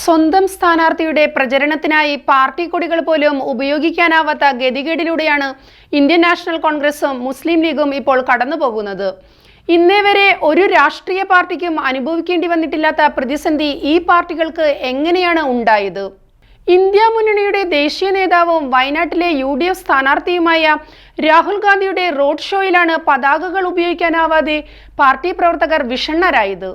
സ്വന്തം സ്ഥാനാർത്ഥിയുടെ പ്രചരണത്തിനായി പാർട്ടി കൊടികൾ പോലും ഉപയോഗിക്കാനാവാത്ത ഗതികേടിലൂടെയാണ് ഇന്ത്യൻ നാഷണൽ കോൺഗ്രസും മുസ്ലിം ലീഗും ഇപ്പോൾ കടന്നുപോകുന്നത്. ഇന്നേ വരെ ഒരു രാഷ്ട്രീയ പാർട്ടിക്കും അനുഭവിക്കേണ്ടി വന്നിട്ടില്ലാത്ത പ്രതിസന്ധി ഈ പാർട്ടികൾക്ക് എങ്ങനെയാണ് ഉണ്ടായത്? ഇന്ത്യ മുന്നണിയുടെ ദേശീയ നേതാവും വയനാട്ടിലെ യു ഡി എഫ് സ്ഥാനാർത്ഥിയുമായ രാഹുൽ ഗാന്ധിയുടെ റോഡ് ഷോയിലാണ് പതാകകൾ ഉപയോഗിക്കാനാവാതെ പാർട്ടി പ്രവർത്തകർ വിഷണ്ണരായത്.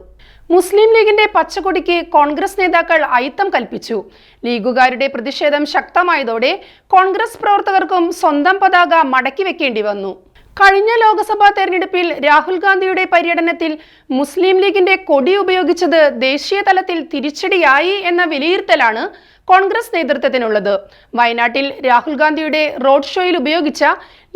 മുസ്ലിം ലീഗിന്റെ പച്ചക്കൊടിക്ക് കോൺഗ്രസ് നേതാക്കൾ അയിത്തം കൽപ്പിച്ചു. ലീഗുകാരുടെ പ്രതിഷേധം ശക്തമായതോടെ കോൺഗ്രസ് പ്രവർത്തകർക്കും സ്വന്തം പതാക മടക്കി വെക്കേണ്ടി വന്നു. കഴിഞ്ഞ ലോക്സഭാ തെരഞ്ഞെടുപ്പിൽ രാഹുൽ ഗാന്ധിയുടെ പര്യടനത്തിൽ മുസ്ലിം ലീഗിന്റെ കൊടി ഉപയോഗിച്ചത് ദേശീയ തലത്തിൽ തിരിച്ചടിയായി എന്ന വിലയിരുത്തലാണ് കോൺഗ്രസ് നേതൃത്വത്തിനുള്ളത്. വയനാട്ടിൽ രാഹുൽ ഗാന്ധിയുടെ റോഡ് ഷോയിൽ ഉപയോഗിച്ച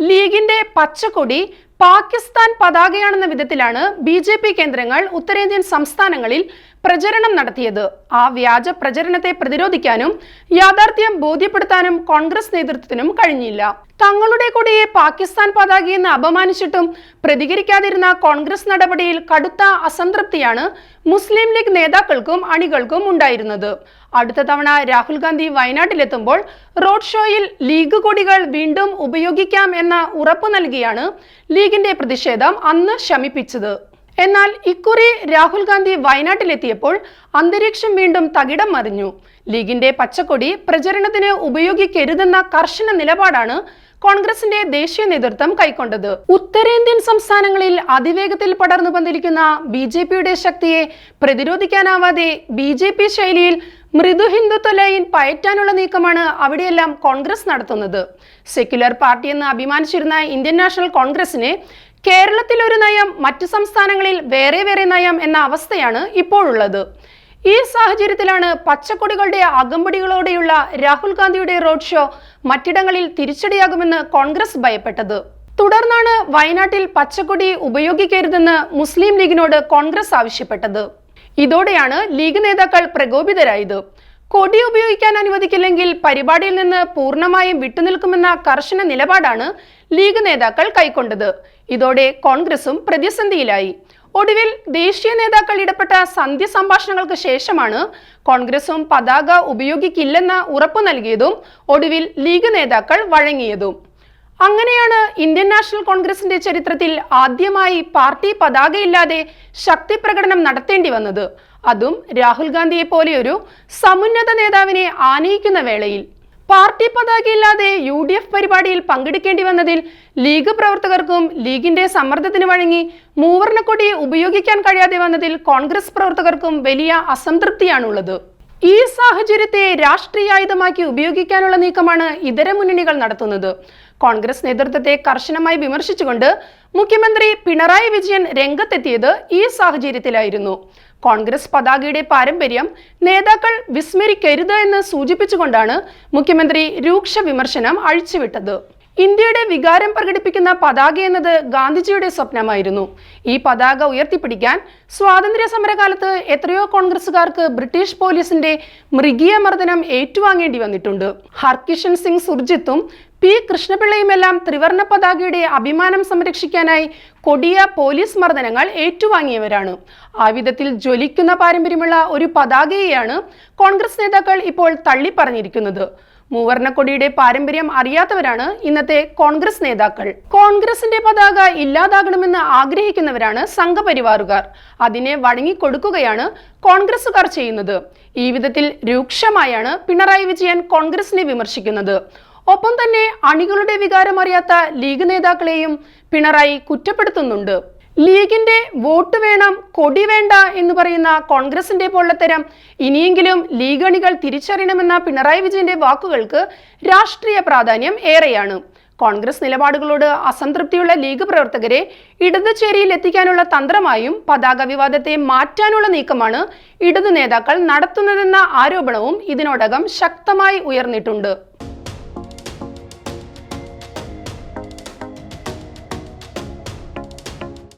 ലീഗിന്റെ പച്ചക്കൊടി പാകിസ്ഥാൻ പതാകയാണെന്ന വിധത്തിലാണ് ബി ജെ പി കേന്ദ്രങ്ങൾ ഉത്തരേന്ത്യൻ സംസ്ഥാനങ്ങളിൽ പ്രചരണം നടത്തിയത്. ആ വ്യാജ പ്രചരണത്തെ പ്രതിരോധിക്കാനും യാഥാർത്ഥ്യം ബോധ്യപ്പെടുത്താനും കോൺഗ്രസ് നേതൃത്വത്തിനും കഴിഞ്ഞില്ല. തങ്ങളുടെ കൊടിയെ പാകിസ്ഥാൻ പതാകയെന്ന് അപമാനിച്ചിട്ടും പ്രതികരിക്കാതിരുന്ന കോൺഗ്രസ് നടപടിയിൽ കടുത്ത അസംതൃപ്തിയാണ് മുസ്ലിം ലീഗ് നേതാക്കൾക്കും അണികൾക്കും ഉണ്ടായിരുന്നത്. അടുത്ത തവണ രാഹുൽ ഗാന്ധി വയനാട്ടിലെത്തുമ്പോൾ റോഡ് ഷോയിൽ ലീഗ് കൊടികൾ വീണ്ടും ഉപയോഗിക്കാം എന്ന ഉറപ്പു നൽകിയാണ് ലീഗിന്റെ പ്രതിഷേധം അന്ന് ശമിപ്പിച്ചത്. എന്നാൽ ഇക്കുറി രാഹുൽ ഗാന്ധി വയനാട്ടിലെത്തിയപ്പോൾ അന്തരീക്ഷം വീണ്ടും തകിടം മറിഞ്ഞു. ലീഗിന്റെ പച്ചക്കൊടി പ്രചരണത്തിന് ഉപയോഗിക്കരുതെന്ന കർശന നിലപാടാണ് കോൺഗ്രസിന്റെ ദേശീയ നേതൃത്വം കൈക്കൊണ്ടത്. ഉത്തരേന്ത്യൻ സംസ്ഥാനങ്ങളിൽ അതിവേഗത്തിൽ പടർന്നു പന്തിരിക്കുന്ന ബി ജെ പിയുടെ ശക്തിയെ പ്രതിരോധിക്കാനാവാതെ ബി ജെ പി ശൈലിയിൽ മൃദു ഹിന്ദുത്വ ലൈൻ പയറ്റാനുള്ള നീക്കമാണ് അവിടെയെല്ലാം കോൺഗ്രസ് നടത്തുന്നത്. സെക്യുലർ പാർട്ടി എന്ന് അഭിമാനിച്ചിരുന്ന ഇന്ത്യൻ നാഷണൽ കോൺഗ്രസിനെ കേരളത്തിൽ ഒരു നയം മറ്റു സംസ്ഥാനങ്ങളിൽ വേറെ വേറെ നയം എന്ന അവസ്ഥയാണ് ഇപ്പോഴുള്ളത്. ഈ സാഹചര്യത്തിലാണ് പച്ചക്കൊടികളുടെ അകമ്പടികളോടെയുള്ള രാഹുൽ ഗാന്ധിയുടെ റോഡ് ഷോ മറ്റിടങ്ങളിൽ തിരിച്ചടിയാകുമെന്ന് കോൺഗ്രസ് ഭയപ്പെട്ടത്. തുടർന്നാണ് വയനാട്ടിൽ പച്ചക്കൊടി ഉപയോഗിക്കരുതെന്ന് മുസ്ലിം ലീഗിനോട് കോൺഗ്രസ് ആവശ്യപ്പെട്ടത്. ഇതോടെയാണ് ലീഗ് നേതാക്കൾ പ്രകോപിതരായത്. കൊടി ഉപയോഗിക്കാൻ അനുവദിക്കില്ലെങ്കിൽ പരിപാടിയിൽ നിന്ന് പൂർണമായും വിട്ടുനിൽക്കുമെന്ന കർശന നിലപാടാണ് ലീഗ് നേതാക്കൾ കൈക്കൊണ്ടത്. ഇതോടെ കോൺഗ്രസും പ്രതിസന്ധിയിലായി. ഒടുവിൽ ദേശീയ നേതാക്കൾ ഇടപെട്ട സന്ധ്യ സംഭാഷണങ്ങൾക്ക് ശേഷമാണ് കോൺഗ്രസും പതാക ഉപയോഗിക്കില്ലെന്ന ഉറപ്പു നൽകിയതും ഒടുവിൽ ലീഗ് നേതാക്കൾ വഴങ്ങിയതും. അങ്ങനെയാണ് ഇന്ത്യൻ നാഷണൽ കോൺഗ്രസിന്റെ ചരിത്രത്തിൽ ആദ്യമായി പാർട്ടി പതാകയില്ലാതെ ശക്തി പ്രകടനം നടത്തേണ്ടി വന്നത്. അതും രാഹുൽ ഗാന്ധിയെ പോലെയൊരു സമുന്നത നേതാവിനെ ആനയിക്കുന്ന വേളയിൽ. പാർട്ടി പതാകയില്ലാതെ യു ഡി എഫ് പരിപാടിയിൽ പങ്കെടുക്കേണ്ടി വന്നതിൽ ലീഗ് പ്രവർത്തകർക്കും ലീഗിന്റെ സമ്മർദ്ദത്തിന് വഴങ്ങി മൂവർണക്കൊടി ഉപയോഗിക്കാൻ കഴിയാതെ വന്നതിൽ കോൺഗ്രസ് പ്രവർത്തകർക്കും വലിയ അസംതൃപ്തിയാണുള്ളത്. ഈ സാഹചര്യത്തെ രാഷ്ട്രീയായുധമാക്കി ഉപയോഗിക്കാനുള്ള നീക്കമാണ് ഇതര മുന്നണികൾ നടത്തുന്നത്. കോൺഗ്രസ് നേതൃത്വത്തെ കർശനമായി വിമർശിച്ചുകൊണ്ട് മുഖ്യമന്ത്രി പിണറായി വിജയൻ രംഗത്തെത്തിയത് ഈ സാഹചര്യത്തിലായിരുന്നു. കോൺഗ്രസ് പതാകയുടെ പാരമ്പര്യം നേതാക്കൾ വിസ്മരിക്കരുത് എന്ന് സൂചിപ്പിച്ചുകൊണ്ടാണ് മുഖ്യമന്ത്രി രൂക്ഷ വിമർശനം അഴിച്ചുവിട്ടത്. ഇന്ത്യയുടെ വികാരം പ്രകടിപ്പിക്കുന്ന പതാക എന്നത് ഗാന്ധിജിയുടെ സ്വപ്നമായിരുന്നു. ഈ പതാക ഉയർത്തിപ്പിടിക്കാൻ സ്വാതന്ത്ര്യ സമരകാലത്ത് എത്രയോ കോൺഗ്രസുകാർക്ക് ബ്രിട്ടീഷ് പോലീസിന്റെ മൃഗീയ മർദ്ദനം ഏറ്റുവാങ്ങേണ്ടി വന്നിട്ടുണ്ട്. ഹർകിഷൻ സിംഗ് സുർജിത്തും പി കൃഷ്ണപിള്ളയുമെല്ലാം ത്രിവർണ പതാകയുടെ അഭിമാനം സംരക്ഷിക്കാനായി കൊടിയ പോലീസ് മർദ്ദനങ്ങൾ ഏറ്റുവാങ്ങിയവരാണ്. ആ വിധത്തിൽ ജ്വലിക്കുന്ന പാരമ്പര്യമുള്ള ഒരു പതാകയെയാണ് കോൺഗ്രസ് നേതാക്കൾ ഇപ്പോൾ തള്ളിപ്പറഞ്ഞിരിക്കുന്നത്. മൂവർണക്കൊടിയുടെ പാരമ്പര്യം അറിയാത്തവരാണ് ഇന്നത്തെ കോൺഗ്രസ് നേതാക്കൾ. കോൺഗ്രസിന്റെ പതാക ഇല്ലാതാകണമെന്ന് ആഗ്രഹിക്കുന്നവരാണ് സംഘപരിവാറുകാർ. അതിനെ വഴങ്ങിക്കൊടുക്കുകയാണ് കോൺഗ്രസുകാർ ചെയ്യുന്നത്. ഈ വിധത്തിൽ രൂക്ഷമായാണ് പിണറായി വിജയൻ കോൺഗ്രസിനെ വിമർശിക്കുന്നത്. ഒപ്പം തന്നെ അണികളുടെ വികാരം അറിയാത്ത ലീഗ് നേതാക്കളെയും പിണറായി കുറ്റപ്പെടുത്തുന്നുണ്ട്. ലീഗിന്റെ വോട്ട് വേണം കൊടി വേണ്ട എന്ന് പറയുന്ന കോൺഗ്രസിന്റെ പൊള്ളത്തരം ഇനിയെങ്കിലും ലീഗ് അണികൾ തിരിച്ചറിയണമെന്ന പിണറായി വിജയന്റെ വാക്കുകൾക്ക് രാഷ്ട്രീയ പ്രാധാന്യം ഏറെയാണ്. കോൺഗ്രസ് നിലപാടുകളോട് അസംതൃപ്തിയുള്ള ലീഗ് പ്രവർത്തകരെ ഇടത് ചേരിയിൽ എത്തിക്കാനുള്ള തന്ത്രമായും പതാക വിവാദത്തെ മാറ്റാനുള്ള നീക്കമാണ് ഇടതു നേതാക്കൾ നടത്തുന്നതെന്ന ആരോപണവും ഇതിനോടകം ശക്തമായി ഉയർന്നിട്ടുണ്ട്.